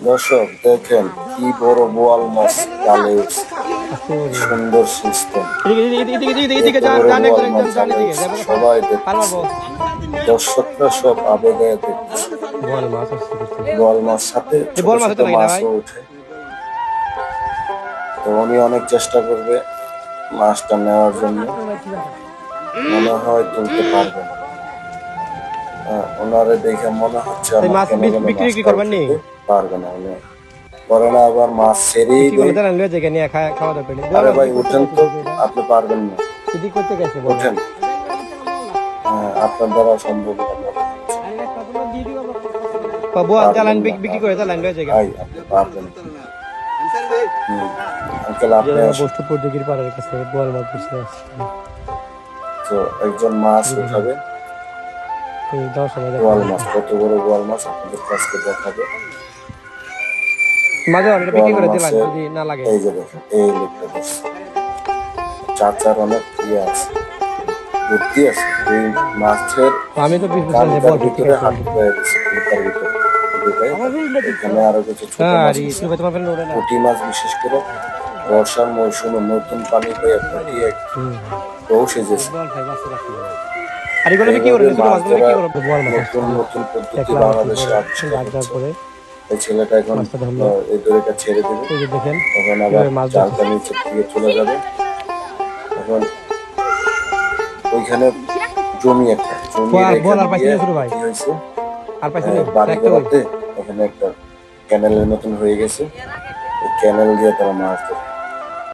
দর্শক দেখেন কি বড় বোয়াল মাছ জালে সুন্দর সিস্টেম সবাই দেখছে। দর্শকরা সব আবেগে দেখছে। বোয়াল মাছ সাথে? মাছও ওঠে। তো উনি অনেক চেষ্টা করবে মাছটা নেওয়ার জন্য। মনে হয় তুলতে পারবে না। ওনারে দেখে মনে হচ্ছে বিক্রি করবেন নি? পারবে না উনি পরে না আবার মাছ ছেড়েই জায়গা নিয়ে খাওয়া দাওয়া করি আরে ভাই তো। আপনি পারবেন না। এদিক করতে গেছে ওঠেন হ্যাঁ, আপনার দ্বারা সম্ভব না। বল চালান বিক্রি করে চালান লয়ে জায়গা ভাই আপনি পারবেন আঙ্কেল আপনি আসুন। বস্তু পাড়ার কাছে বল মাছ বসে তো একজন মাছ উঠাবে। বোয়াল মাছ কত বড় বোয়াল মাছ আপনাদের কাছকে দেখাবে। মাঝে অনেকটা বিক্রি করে দিলাম যদি না লাগে। এই যে দেখেন এই লোকটা চাচার অনেক ইয়ে আছে বুদ্ধি আছে এই মাছের আমি তো ভিতরে হাত ভিতরে। এখানে আরও কিছু ছোট হ্যাঁ মাছ পুঁটি বিশেষ করে বর্ষার মৌসুমে নতুন পানি হয়ে রাখি আর এগুলো মাছ নতুন নতুন পদ্ধতি বাংলাদেশে। পরে। এই ছেলেটা এখন। এই দড়িটা ছেড়ে দেবে। তখন আবার জালটা নিচে দিয়ে চলে যাবে। এখন ওইখানে জমি একটা জমি হয়েছে? হ্যাঁ, বাড়ি বেড়াতে ওখানে একটা ক্যানেলের মতন হয়ে গেছে। ওই ক্যানেল দিয়ে তারা মাছ ধরে